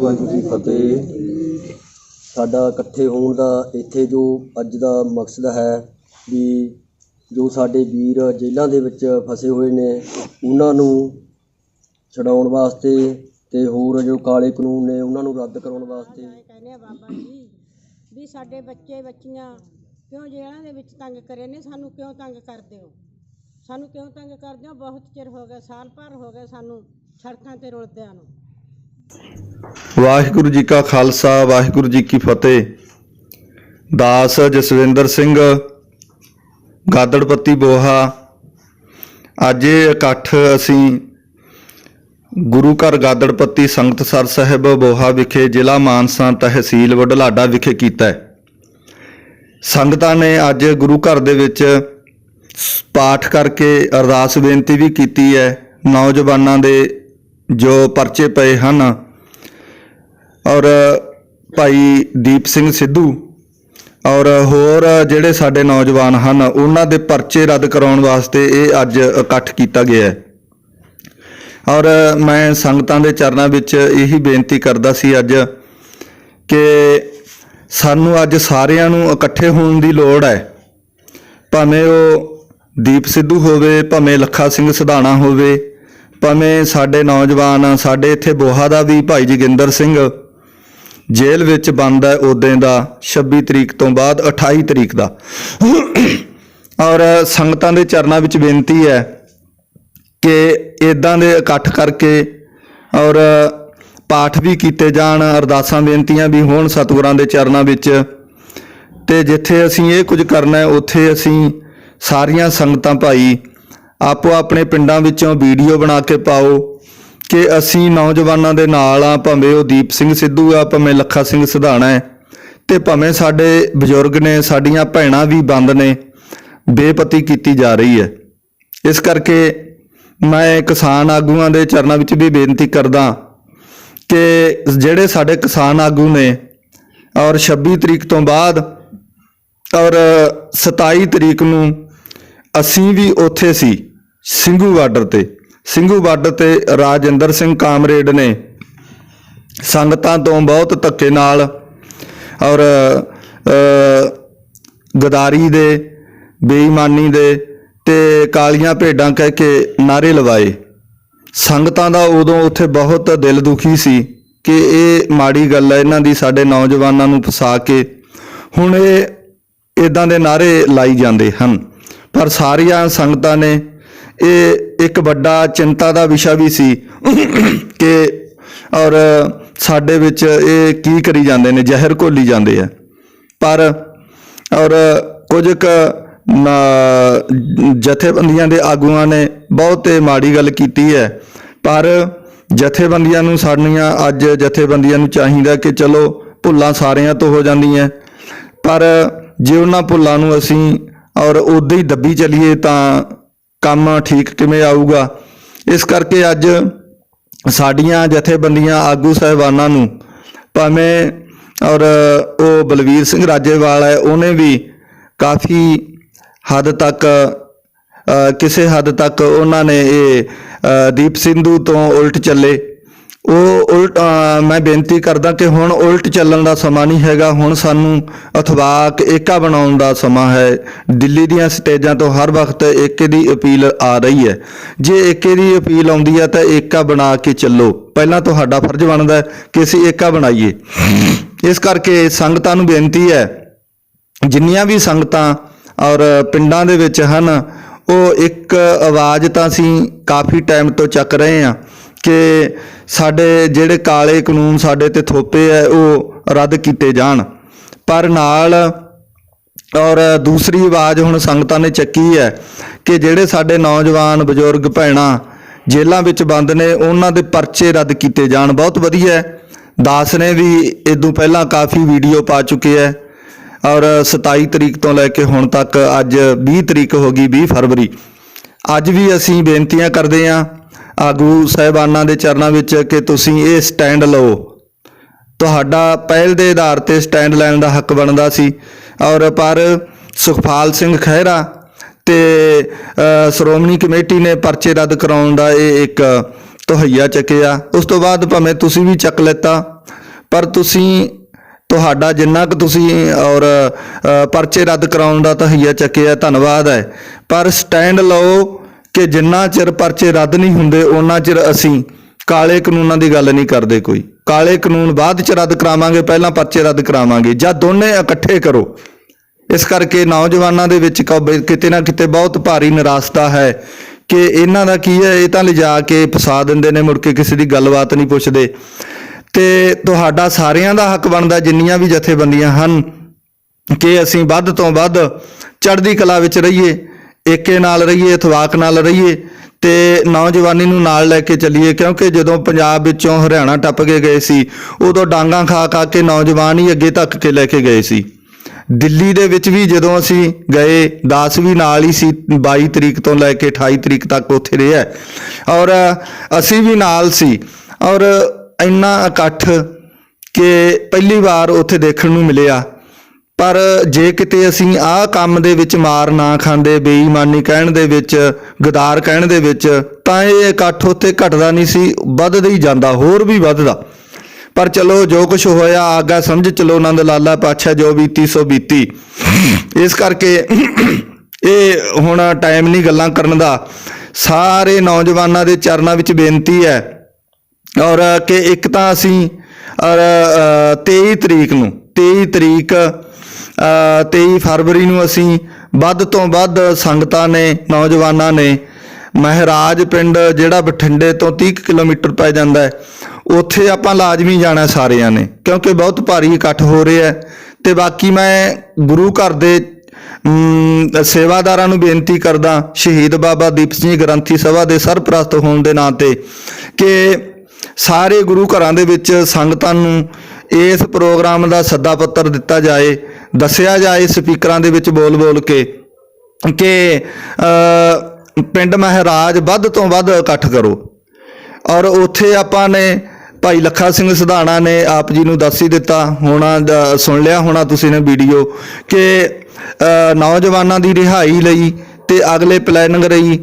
ਵਾਹਿਗੁਰੂ ਜੀ ਕੀ ਫਤਿਹ। ਸਾਡਾ ਇਕੱਠੇ ਹੋਣ ਦਾ ਇੱਥੇ ਜੋ ਅੱਜ ਦਾ ਮਕਸਦ ਹੈ ਵੀ ਜੋ ਸਾਡੇ ਵੀਰ ਜੇਲ੍ਹਾਂ ਦੇ ਵਿੱਚ ਫਸੇ ਹੋਏ ਨੇ, ਉਹਨਾਂ ਨੂੰ ਛਡਾਉਣ ਵਾਸਤੇ ਤੇ ਹੋਰ ਜੋ ਕਾਲੇ ਕਾਨੂੰਨ ਨੇ, ਉਹਨਾਂ ਨੂੰ ਰੱਦ ਕਰਾਉਣ ਵਾਸਤੇ। ਕਹਿੰਦੇ ਆ ਬਾਬਾ ਜੀ ਵੀ ਸਾਡੇ ਬੱਚੇ, ਬੱਚੀਆਂ ਕਿਉਂ ਜੇਲ੍ਹਾਂ ਦੇ ਵਿੱਚ ਤੰਗ ਕਰੇ ਨੇ, ਸਾਨੂੰ ਕਿਉਂ ਤੰਗ ਕਰਦੇ ਹੋ? ਸਾਨੂੰ ਕਿਉਂ ਤੰਗ ਕਰਦੇ ਹੋ? ਬਹੁਤ ਚਿਰ ਹੋ ਗਿਆ, ਸਾਲ ਭਰ ਹੋ ਗਏ ਸਾਨੂੰ ਸੜਕਾਂ ਤੇ ਰੁਲਦਿਆਂ ਨੂੰ। ਵਾਹਿਗੁਰੂ ਜੀ ਕਾ ਖਾਲਸਾ, ਵਾਹਿਗੁਰੂ ਜੀ ਕੀ ਫਤਿਹ। ਦਾਸ ਜਸਵਿੰਦਰ ਸਿੰਘ, ਗਾਦੜਪੱਤੀ ਬੋਹਾ। ਅੱਜ ਇਹ ਇਕੱਠ ਅਸੀਂ ਗੁਰੂ ਘਰ ਗਾਦੜਪੱਤੀ ਸੰਗਤਸਰ ਸਾਹਿਬ ਬੋਹਾ ਵਿਖੇ ਜ਼ਿਲ੍ਹਾ ਮਾਨਸਾ ਤਹਿਸੀਲ ਵਡਲਾਡਾ ਵਿਖੇ ਕੀਤਾ ਹੈ। ਸੰਗਤਾਂ ਨੇ ਅੱਜ ਗੁਰੂ ਘਰ ਦੇ ਵਿੱਚ ਸ- ਪਾਠ ਕਰਕੇ ਅਰਦਾਸ ਬੇਨਤੀ ਵੀ ਕੀਤੀ ਹੈ। ਨੌਜਵਾਨਾਂ ਦੇ ਜੋ ਪਰਚੇ ਪਏ ਹਨ ਔਰ ਭਾਈ ਦੀਪ ਸਿੰਘ ਸਿੱਧੂ ਔਰ ਹੋਰ ਜਿਹੜੇ ਸਾਡੇ ਨੌਜਵਾਨ ਹਨ, ਉਹਨਾਂ ਦੇ ਪਰਚੇ ਰੱਦ ਕਰਾਉਣ ਵਾਸਤੇ ਇਹ ਅੱਜ ਇਕੱਠ ਕੀਤਾ ਗਿਆ ਹੈ। ਔਰ ਮੈਂ ਸੰਗਤਾਂ ਦੇ ਚਰਨਾਂ ਵਿੱਚ ਇਹੀ ਬੇਨਤੀ ਕਰਦਾ ਸੀ ਅੱਜ ਕਿ ਸਾਨੂੰ ਅੱਜ ਸਾਰਿਆਂ ਨੂੰ ਇਕੱਠੇ ਹੋਣ ਦੀ ਲੋੜ ਹੈ। ਭਾਵੇਂ ਉਹ ਦੀਪ ਸਿੱਧੂ ਹੋਵੇ, ਭਾਵੇਂ ਲੱਖਾ ਸਿੰਘ ਸਿਧਾਣਾ ਹੋਵੇ, ਭਾਵੇਂ ਸਾਡੇ ਨੌਜਵਾਨ, ਸਾਡੇ ਇੱਥੇ ਬੋਹਾ ਦਾ ਵੀ ਭਾਈ ਜੋਗਿੰਦਰ ਸਿੰਘ ਜੇਲ੍ਹ ਵਿੱਚ ਬੰਦ ਹੈ ਉਦੋਂ ਦਾ 26 ਤਰੀਕ ਤੋਂ ਬਾਅਦ 28 ਤਰੀਕ ਦਾ। ਔਰ ਸੰਗਤਾਂ ਦੇ ਚਰਨਾਂ ਵਿੱਚ ਬੇਨਤੀ ਹੈ ਕਿ ਇਦਾਂ ਦੇ ਇਕੱਠ ਕਰਕੇ ਔਰ ਪਾਠ ਵੀ ਕੀਤੇ ਜਾਣ, ਅਰਦਾਸਾਂ, ਬੇਨਤੀਆਂ ਵੀ ਹੋਣ ਸਤਿਗੁਰਾਂ ਦੇ ਚਰਨਾਂ ਵਿੱਚ। ਤੇ ਜਿੱਥੇ ਅਸੀਂ ਇਹ ਕੁਝ ਕਰਨਾ ਹੈ, ਉੱਥੇ ਅਸੀਂ ਸਾਰੀਆਂ ਸੰਗਤਾਂ ਭਾਈ ਆਪੋ ਆਪਣੇ ਪਿੰਡਾਂ ਵਿੱਚੋਂ ਵੀਡੀਓ ਬਣਾ ਕੇ ਪਾਓ ਕਿ ਅਸੀਂ ਨੌਜਵਾਨਾਂ ਦੇ ਨਾਲ ਆ, ਭਾਵੇਂ ਉਹ ਦੀਪ ਸਿੰਘ ਸਿੱਧੂ ਆ, ਭਾਵੇਂ ਲੱਖਾ ਸਿੰਘ ਸਿਧਾਣਾ ਹੈ, ਤੇ ਭਾਵੇਂ ਸਾਡੇ ਬਜ਼ੁਰਗ ਨੇ, ਸਾਡੀਆਂ ਭੈਣਾਂ ਵੀ ਬੰਦ ਨੇ, ਬੇਪਤੀ ਕੀਤੀ ਜਾ ਰਹੀ ਹੈ। ਇਸ ਕਰਕੇ ਮੈਂ ਕਿਸਾਨ ਆਗੂਆਂ ਦੇ ਚਰਨਾਂ ਵਿੱਚ ਵੀ ਬੇਨਤੀ ਕਰਦਾ ਕਿ ਜਿਹੜੇ ਸਾਡੇ ਕਿਸਾਨ ਆਗੂ ਨੇ, ਔਰ 26 ਤਰੀਕ ਤੋਂ ਬਾਅਦ, ਔਰ 27 ਤਰੀਕ ਨੂੰ ਅਸੀਂ ਵੀ ਉੱਥੇ ਸੀ, ਸਿੰਘੂ ਬਾਰਡਰ ਤੇ। ਸਿੰਘੂ ਬਾਰਡਰ ਤੇ ਰਾਜਿੰਦਰ ਸਿੰਘ ਕਾਮਰੇਡ ਨੇ ਸੰਗਤਾਂ ਤੋਂ ਬਹੁਤ ਧੱਕੇ ਨਾਲ ਔਰ ਗਦਾਰੀ ਦੇ, ਬੇਈਮਾਨੀ ਦੇ ਤੇ ਕਾਲੀਆਂ ਭੇਡਾਂ ਕਹਿ ਕੇ ਨਾਰੇ ਲਵਾਏ। ਸੰਗਤਾਂ ਦਾ ਉਦੋਂ ਉੱਥੇ ਬਹੁਤ ਦਿਲ ਦੁਖੀ ਸੀ ਕਿ ਇਹ ਮਾੜੀ ਗੱਲ ਹੈ ਇਹਨਾਂ ਦੀ ਸਾਡੇ ਨੌਜਵਾਨਾਂ ਨੂੰ ਫਸਾ ਕੇ ਹੁਣ ਇਹ ਇਦਾਂ ਦੇ ਨਾਰੇ ਲਾਈ ਜਾਂਦੇ ਹਨ। ਪਰ ਸਾਰੀਆਂ ਸੰਗਤਾਂ ਨੇ ਇਹ ਇੱਕ ਵੱਡਾ ਚਿੰਤਾ ਦਾ ਵਿਸ਼ਾ ਵੀ ਸੀ ਕਿ ਔਰ ਸਾਡੇ ਵਿੱਚ ਇਹ ਕੀ ਕਰੀ ਜਾਂਦੇ ਨੇ, ਜ਼ਹਿਰ ਘੋਲੀ ਜਾਂਦੇ ਆ। ਪਰ ਔਰ ਕੁਝ ਕ ਜਥੇਬੰਦੀਆਂ ਦੇ ਆਗੂਆਂ ਨੇ ਬਹੁਤ ਹੀ ਮਾੜੀ ਗੱਲ ਕੀਤੀ ਹੈ। ਪਰ ਜਥੇਬੰਦੀਆਂ ਨੂੰ ਸਾਡੀਆਂ ਅੱਜ ਜਥੇਬੰਦੀਆਂ ਨੂੰ ਚਾਹੀਦਾ ਕਿ ਚਲੋ ਭੁੱਲਾਂ ਸਾਰਿਆਂ ਤੋਂ ਹੋ ਜਾਂਦੀਆਂ। ਪਰ ਜੇ ਉਹਨਾਂ ਭੁੱਲਾਂ ਨੂੰ ਅਸੀਂ ਔਰ ਉਦਾਂ ਹੀ ਦੱਬੀ ਚਲੀਏ ਤਾਂ ਕੰਮ ਠੀਕ ਕਿਵੇਂ ਆਊਗਾ? ਇਸ ਕਰਕੇ ਅੱਜ ਸਾਡੀਆਂ ਜਥੇਬੰਦੀਆਂ, ਆਗੂ ਸਹਿਬਾਨਾਂ ਨੂੰ ਭਾਵੇਂ ਔਰ ਉਹ ਬਲਵੀਰ ਸਿੰਘ ਰਾਜੇਵਾਲ ਹੈ, ਉਹਨੇ ਵੀ ਕਾਫੀ ਹੱਦ ਤੱਕ ਕਿਸੇ ਹੱਦ ਤੱਕ ਉਹਨਾਂ ਨੇ ਇਹ ਦੀਪ ਸਿੰਧੂ ਤੋਂ ਉਲਟ ਚੱਲੇ। ਉਹ ਉਲਟ ਮੈਂ ਬੇਨਤੀ ਕਰਦਾ ਕਿ ਹੁਣ ਉਲਟ ਚੱਲਣ ਦਾ ਸਮਾਂ ਨਹੀਂ ਹੈਗਾ। ਹੁਣ ਸਾਨੂੰ ਅਥਵਾਕ ਏਕਾ ਬਣਾਉਣ ਦਾ ਸਮਾਂ ਹੈ। ਦਿੱਲੀ ਦੀਆਂ ਸਟੇਜਾਂ ਤੋਂ ਹਰ ਵਕਤ ਏਕੇ ਦੀ ਅਪੀਲ ਆ ਰਹੀ ਹੈ। ਜੇ ਏਕੇ ਦੀ ਅਪੀਲ ਆਉਂਦੀ ਹੈ ਤਾਂ ਏਕਾ ਬਣਾ ਕੇ ਚੱਲੋ। ਪਹਿਲਾਂ ਤੁਹਾਡਾ ਫਰਜ਼ ਬਣਦਾ ਹੈ ਕਿ ਅਸੀਂ ਏਕਾ ਬਣਾਈਏ। ਇਸ ਕਰਕੇ ਸੰਗਤਾਂ ਨੂੰ ਬੇਨਤੀ ਹੈ, ਜਿੰਨੀਆਂ ਵੀ ਸੰਗਤਾਂ ਔਰ ਪਿੰਡਾਂ ਦੇ ਵਿੱਚ ਹਨ, ਉਹ ਇੱਕ ਆਵਾਜ਼ ਤਾਂ ਅਸੀਂ ਕਾਫੀ ਟਾਈਮ ਤੋਂ ਚੱਕ ਰਹੇ ਹਾਂ। ਕਿ ਸਾਡੇ ਜਿਹੜੇ ਕਾਲੇ ਕਾਨੂੰਨ ਸਾਡੇ ਤੇ ਥੋਪੇ ਹੈ ਉਹ ਰੱਦ ਕੀਤੇ ਜਾਣ। ਪਰ ਨਾਲ ਔਰ ਦੂਸਰੀ ਆਵਾਜ਼ ਹੁਣ ਸੰਗਤਾਂ ਨੇ ਚੱਕੀ ਹੈ ਕਿ ਜਿਹੜੇ ਸਾਡੇ ਨੌਜਵਾਨ ਬਜ਼ੁਰਗ ਭੈਣਾਂ ਜੇਲ੍ਹਾਂ ਵਿੱਚ ਬੰਦ ਨੇ, ਉਹਨਾਂ ਦੇ ਪਰਚੇ ਰੱਦ ਕੀਤੇ ਜਾਣ। ਬਹੁਤ ਵਧੀਆ ਹੈ ਦਾਸ ਨੇ ਵੀ ਇਦੋਂ ਪਹਿਲਾਂ ਕਾਫੀ ਵੀਡੀਓ ਪਾ ਚੁੱਕੇ ਹੈ ਔਰ 27 ਤਰੀਕ ਤੋਂ ਲੈ ਕੇ ਹੁਣ ਤੱਕ ਅੱਜ 20 ਤਰੀਕ ਹੋ ਗਈ 20 ਫਰਵਰੀ। ਅੱਜ ਵੀ ਅਸੀਂ ਬੇਨਤੀਆਂ ਕਰਦੇ ਹਾਂ ਆਗੂ ਸਹਿਬਾਨਾਂ ਦੇ ਚਰਨਾਂ ਵਿੱਚ ਕਿ ਤੁਸੀਂ ਇਹ ਸਟੈਂਡ ਲਓ। ਤੁਹਾਡਾ ਪਹਿਲ ਦੇ ਆਧਾਰ ਤੇ ਸਟੈਂਡ ਲੈਣ ਦਾ ਹੱਕ ਬਣਦਾ ਸੀ। ਔਰ ਪਰ ਸੁਖਪਾਲ ਸਿੰਘ ਖਹਿਰਾ ਤੇ ਸ਼੍ਰੋਮਣੀ ਕਮੇਟੀ ਨੇ ਪਰਚੇ ਰੱਦ ਕਰਾਉਣ ਦਾ ਇਹ ਇੱਕ ਤਹਈਆ ਚੱਕਿਆ। ਉਸ ਤੋਂ ਬਾਅਦ ਭਾਵੇਂ ਤੁਸੀਂ ਵੀ ਚੱਕ ਲੈਤਾ, ਪਰ ਤੁਸੀਂ, ਤੁਹਾਡਾ ਜਿੰਨਾ ਕੁ ਤੁਸੀਂ ਔਰ ਪਰਚੇ ਰੱਦ ਕਰਾਉਣ ਦਾ ਤਹਈਆ ਚੱਕਿਆ, ਧੰਨਵਾਦ ਹੈ। ਪਰ ਸਟੈਂਡ ਲਓ ਕਿ ਜਿੰਨਾ ਚਿਰ ਪਰਚੇ ਰੱਦ ਨਹੀਂ ਹੁੰਦੇ ਉਹਨਾਂ ਚਿਰ ਅਸੀਂ ਕਾਲੇ ਕਾਨੂੰਨਾਂ ਦੀ ਗੱਲ ਨਹੀਂ ਕਰਦੇ ਕੋਈ। ਕਾਲੇ ਕਾਨੂੰਨ ਬਾਅਦ ਚ ਰੱਦ ਕਰਾਵਾਂਗੇ, ਪਹਿਲਾਂ ਪਰਚੇ ਰੱਦ ਕਰਾਵਾਂਗੇ। ਜਾਂ ਦੋਨੇ ਇਕੱਠੇ ਕਰੋ। ਇਸ ਕਰਕੇ ਨੌਜਵਾਨਾਂ ਦੇ ਵਿੱਚ ਕ- ਕਿਤੇ ਨਾ ਕਿਤੇ ਬਹੁਤ ਭਾਰੀ ਨਿਰਾਸ਼ਤਾ ਹੈ ਕਿ ਇਹਨਾਂ ਦਾ ਕੀ ਹੈ, ਇਹ ਤਾਂ ਲਿਜਾ ਕੇ ਫਸਾ ਦਿੰਦੇ ਨੇ, ਮੁੜ ਕੇ ਕਿਸੇ ਦੀ ਗੱਲਬਾਤ ਨਹੀਂ ਪੁੱਛਦੇ। ਤੇ ਤੁਹਾਡਾ ਸਾਰਿਆਂ ਦਾ ਹੱਕ ਬਣਦਾ, ਜਿੰਨੀਆਂ ਵੀ ਜਥੇਬੰਦੀਆਂ ਹਨ, ਕਿ ਅਸੀਂ ਵੱਧ ਤੋਂ ਵੱਧ ਚੜ੍ਹਦੀ ਕਲਾ ਵਿੱਚ ਰਹੀਏ। ਏਕੇ ਨਾਲ ਰਹੀਏ, ਇਤਵਾਕ ਨਾਲ ਰਹੀਏ ਤੇ ਨੌਜਵਾਨੀ ਨੂੰ ਨਾਲ ਲੈ ਕੇ ਚੱਲੀਏ। ਕਿਉਂਕਿ ਜਦੋਂ ਪੰਜਾਬ ਵਿੱਚੋਂ ਹਰਿਆਣਾ ਟੱਪ ਕੇ ਗਏ ਸੀ, ਉਦੋਂ ਡਾਂਗਾ ਖਾ ਖਾ ਕੇ ਨੌਜਵਾਨ ਹੀ ਅੱਗੇ ਤੱਕ ਕੇ ਲੈ ਕੇ ਗਏ ਸੀ। ਦਿੱਲੀ ਦੇ ਵਿੱਚ ਵੀ ਜਦੋਂ ਅਸੀਂ ਗਏ 10 ਵੀ ਨਾਲ ਹੀ ਸੀ 22 ਤਰੀਕ ਤੋਂ ਲੈ ਕੇ 28 ਤਰੀਕ ਤੱਕ ਉੱਥੇ ਰਿਹਾ ਔਰ ਅਸੀਂ ਵੀ ਨਾਲ ਸੀ। ਔਰ ਇੰਨਾ ਇਕੱਠ ਕਿ ਪਹਿਲੀ ਵਾਰ ਉੱਥੇ ਦੇਖਣ ਨੂੰ ਮਿਲਿਆ। ਪਰ ਜੇ ਕਿਤੇ ਅਸੀਂ ਆਹ ਕੰਮ ਦੇ ਵਿੱਚ ਮਾਰ ਨਾ ਖਾਂਦੇ ਬੇਈਮਾਨੀ ਕਹਿਣ ਦੇ ਵਿੱਚ ਗਦਾਰ ਕਹਿਣ ਦੇ ਵਿੱਚ ਤਾਂ ਇਹ ਇਕੱਠ ਉੱਥੇ ਘਟਦਾ ਨਹੀਂ ਸੀ ਵੱਧਦਾ ਹੀ ਜਾਂਦਾ ਹੋਰ ਵੀ ਵੱਧਦਾ। ਪਰ ਚਲੋ ਜੋ ਕੁਝ ਹੋਇਆ ਆਗਾ ਸਮਝ ਚਲੋ ਆਨੰਦ ਲਾਲਾ ਪਾਛਾ ਜੋ ਬੀਤੀ ਸੋ ਬੀਤੀ। ਇਸ ਕਰਕੇ ਇਹ ਹੁਣ ਟਾਈਮ ਨਹੀਂ ਗੱਲਾਂ ਕਰਨ ਦਾ। ਸਾਰੇ ਨੌਜਵਾਨਾਂ ਦੇ ਚਰਨਾਂ ਵਿੱਚ ਬੇਨਤੀ ਹੈ ਔਰ ਕਿ ਇੱਕ ਤਾਂ ਅਸੀਂ ਔਰ ਅ, 23 ਤਰੀਕ ਨੂੰ 23 ਤਰੀਕ 23 ਫਰਵਰੀ ਨੂੰ ਅਸੀਂ ਵੱਧ ਤੋਂ ਵੱਧ ਸੰਗਤਾਂ ਨੇ, ਨੌਜਵਾਨਾਂ ਨੇ ਮਹਿਰਾਜ ਪਿੰਡ ਜਿਹੜਾ ਬਠਿੰਡੇ ਤੋਂ 30 ਕੁ ਕਿਲੋਮੀਟਰ ਪੈ ਜਾਂਦਾ ਹੈ, ਉੱਥੇ ਆਪਾਂ ਲਾਜ਼ਮੀ ਜਾਣਾ ਸਾਰਿਆਂ ਨੇ, ਕਿਉਂਕਿ ਬਹੁਤ ਭਾਰੀ ਇਕੱਠ ਹੋ ਰਿਹਾ ਹੈ ਤੇ ਬਾਕੀ ਮੈਂ ਗੁਰੂ ਘਰ ਦੇ ਸੇਵਾਦਾਰਾਂ ਨੂੰ ਬੇਨਤੀ ਕਰਦਾ, ਸ਼ਹੀਦ ਬਾਬਾ ਦੀਪ ਸਿੰਘ ਗ੍ਰੰਥੀ ਸਭਾ ਦੇ ਸਰਪ੍ਰਸਤ ਹੋਣ ਦੇ ਨਾਂ ਤੇ ਕਿ ਸਾਰੇ ਗੁਰੂ ਘਰਾਂ ਦੇ ਵਿੱਚ ਸੰਗਤਾਂ ਨੂੰ ਇਸ ਪ੍ਰੋਗਰਾਮ ਦਾ ਸੱਦਾ ਪੱਤਰ ਦਿੱਤਾ ਜਾਏ ਦੱਸਿਆ ਜਾਏ ਸਪੀਕਰਾਂ ਦੇ ਵਿੱਚ ਬੋਲ ਬੋਲ ਕੇ ਕਿ ਪਿੰਡ ਮਹਾਰਾਜ ਵੱਧ ਤੋਂ ਵੱਧ ਇਕੱਠ ਕਰੋ। ਔਰ ਉੱਥੇ ਆਪਾਂ ਨੇ ਭਾਈ ਲੱਖਾ ਸਿੰਘ ਸਿਧਾਣਾ ਨੇ ਆਪ ਜੀ ਨੂੰ ਦੱਸ ਹੀ ਦਿੱਤਾ। ਹੋਣਾ ਸੁਣ ਲਿਆ ਹੋਣਾ ਤੁਸੀਂ ਨੇ ਵੀਡੀਓ ਕਿ ਨੌਜਵਾਨਾਂ ਦੀ ਰਿਹਾਈ ਲਈ ਤੇ ਅਗਲੇ ਪਲੈਨਿੰਗ ਰਹੀ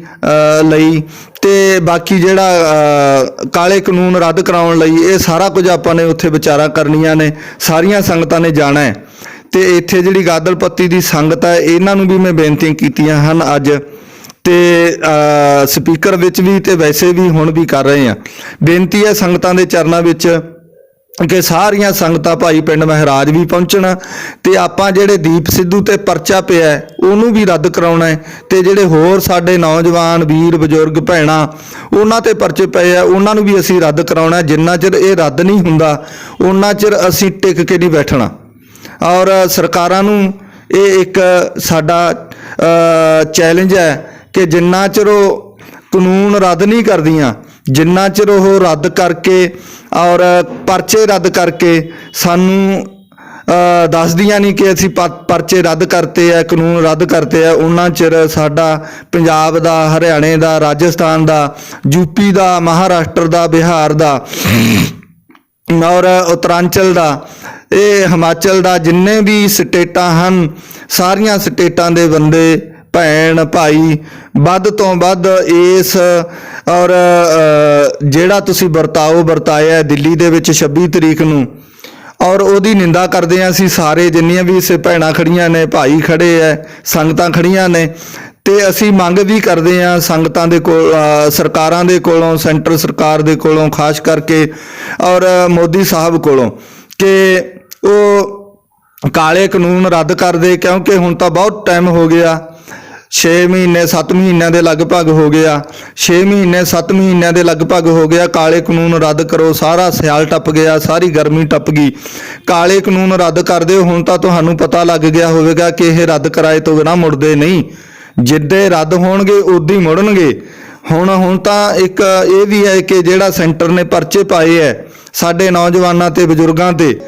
ਲਈ ਤੇ ਬਾਕੀ ਜਿਹੜਾ ਕਾਲੇ ਕਾਨੂੰਨ ਰੱਦ ਕਰਾਉਣ ਲਈ ਇਹ ਸਾਰਾ ਕੁਝ ਆਪਾਂ ਨੇ ਉੱਥੇ ਵਿਚਾਰਾਂ ਕਰਨੀਆਂ ਨੇ। ਸਾਰੀਆਂ ਸੰਗਤਾਂ ਨੇ ਜਾਣਾ ਹੈ। ਤੇ ਇੱਥੇ ਜਿਹੜੀ ਗਾਦਲ ਦੀ ਸੰਗਤ ਹੈ, ਇਹਨਾਂ ਨੂੰ ਵੀ ਮੈਂ ਬੇਨਤੀਆਂ ਕੀਤੀਆਂ ਹਨ ਅੱਜ। ਤੇ ਸਪੀਕਰ ਵਿੱਚ ਵੀ ਤੇ ਵੈਸੇ ਵੀ ਹੁਣ ਵੀ ਕਰ ਰਹੇ ਆ ਬੇਨਤੀ ਹੈ ਸੰਗਤਾਂ ਦੇ ਚਰਨਾਂ ਵਿੱਚ ਕਿ ਸਾਰੀਆਂ ਸੰਗਤਾਂ ਭਾਈ ਪਿੰਡ ਮਹਾਰਾਜ ਵੀ ਪਹੁੰਚਣਾ ਤੇ ਆਪਾਂ ਜਿਹੜੇ ਦੀਪ ਸਿੱਧੂ ਤੇ ਪਰਚਾ ਪਿਆ ਉਹਨੂੰ ਵੀ ਰੱਦ ਕਰਾਉਣਾ ਹੈ। ਤੇ ਜਿਹੜੇ ਹੋਰ ਸਾਡੇ ਨੌਜਵਾਨ, ਵੀਰ, ਬਜ਼ੁਰਗ, ਭੈਣਾਂ, ਉਹਨਾਂ ਤੇ ਪਰਚੇ ਪਏ ਆ, ਉਹਨਾਂ ਨੂੰ ਵੀ ਅਸੀਂ ਰੱਦ ਕਰਾਉਣਾ ਜਿੰਨਾ ਚਿਰ ਇਹ ਰੱਦ ਨਹੀਂ ਹੁੰਦਾ, ਉਹਨਾਂ ਚਿਰ ਅਸੀਂ ਟਿਕ ਕੇ ਨਹੀਂ ਬੈਠਣਾ। ਔਰ ਸਰਕਾਰਾਂ ਨੂੰ ਇਹ ਇੱਕ ਸਾਡਾ ਚੈਲੰਜ ਹੈ ਕਿ ਜਿੰਨਾ ਚਿਰ ਉਹ ਕਾਨੂੰਨ ਰੱਦ ਨਹੀਂ ਕਰਦੀਆਂ, ਜਿੰਨਾ ਚਿਰ ਉਹ ਰੱਦ ਕਰਕੇ ਔਰ ਪਰਚੇ ਰੱਦ ਕਰਕੇ ਸਾਨੂੰ ਦੱਸਦੀਆਂ ਨਹੀਂ ਕਿ ਅਸੀਂ ਪ- ਪਰਚੇ ਰੱਦ ਕਰਤੇ ਆ, ਕਾਨੂੰਨ ਰੱਦ ਕਰਤੇ ਆ, ਉਹਨਾਂ ਚਿਰ ਸਾਡਾ ਪੰਜਾਬ ਦਾ, ਹਰਿਆਣੇ ਦਾ, ਰਾਜਸਥਾਨ ਦਾ ਯੂਪੀ ਦਾ, ਮਹਾਰਾਸ਼ਟਰ ਦਾ, ਬਿਹਾਰ ਦਾ, ਔਰ ਉੱਤਰਾਂਚਲ ਦਾ ਇਹ ਹਿਮਾਚਲ ਦਾ ਜਿੰਨੇ ਵੀ ਸਟੇਟਾਂ ਹਨ, ਸਾਰੀਆਂ ਸਟੇਟਾਂ ਦੇ ਬੰਦੇ ਭੈਣ, ਭਾਈ, ਵੱਧ ਤੋਂ ਵੱਧ ਇਸ, ਔਰ ਜਿਹੜਾ ਤੁਸੀਂ ਵਰਤਾਓ, ਵਰਤਾਇਆ ਦਿੱਲੀ ਦੇ ਵਿੱਚ 26 ਤਰੀਕ ਨੂੰ, ਔਰ ਉਹਦੀ ਨਿੰਦਾ ਕਰਦੇ ਹਾਂ ਅਸੀਂ ਸਾਰੇ, ਜਿੰਨੀਆਂ ਵੀ ਇਸੇ ਭੈਣਾਂ ਖੜੀਆਂ ਨੇ, ਭਾਈ ਖੜੇ ਐ ਸੰਗਤਾਂ ਖੜੀਆਂ ਨੇ, ਤੇ ਅਸੀਂ ਮੰਗ ਵੀ ਕਰਦੇ ਹਾਂ ਸੰਗਤਾਂ ਦੇ ਕੋਲ ਸਰਕਾਰਾਂ ਦੇ ਕੋਲੋਂ, ਸੈਂਟਰ ਸਰਕਾਰ ਦੇ ਕੋਲੋਂ, ਖਾਸ ਕਰਕੇ, ਔਰ ਮੋਦੀ ਸਾਹਿਬ ਕੋਲੋਂ, ਕਿ ਉਹ ਕਾਲੇ ਕਾਨੂੰਨ ਰੱਦ ਕਰ ਦੇ, ਕਿਉਂਕਿ ਹੁਣ ਤਾਂ ਬਹੁਤ ਟਾਈਮ ਹੋ ਗਿਆ। 6 ਮਹੀਨੇ 7 ਮਹੀਨਿਆਂ ਦੇ ਲਗਭਗ ਹੋ ਗਿਆ। 6 ਮਹੀਨੇ 7 ਮਹੀਨਿਆਂ ਦੇ ਲਗਭਗ ਹੋ ਗਿਆ। ਕਾਲੇ ਕਾਨੂੰਨ ਰੱਦ ਕਰੋ, ਸਾਰਾ ਸਿਆਲ ਟੱਪ ਗਿਆ, ਸਾਰੀ ਗਰਮੀ ਟੱਪ ਗਈ। ਕਾਲੇ ਕਾਨੂੰਨ ਰੱਦ ਕਰ ਦਿਓ, ਹੁਣ ਤਾਂ ਤੁਹਾਨੂੰ ਪਤਾ ਲੱਗ ਗਿਆ ਹੋਵੇਗਾ ਕਿ ਇਹ ਰੱਦ ਕਰਾਏ ਤੋਂ ਬਿਨਾਂ ਮੁੜਦੇ ਨਹੀਂ। ਜਿੱਦੇ ਰੱਦ ਹੋਣਗੇ ਉਦੋਂ ਹੀ ਮੁੜਨਗੇ। ਹੁਣ ਹੁਣ ਤਾਂ ਇੱਕ ਇਹ ਵੀ ਹੈ ਕਿ ਜਿਹੜਾ ਸੈਂਟਰ ਨੇ ਪਰਚੇ ਪਾਏ ਹੈ, ਸਾਡੇ ਨੌਜਵਾਨਾਂ ਤੇ, ਬਜ਼ੁਰਗਾਂ ਤੇ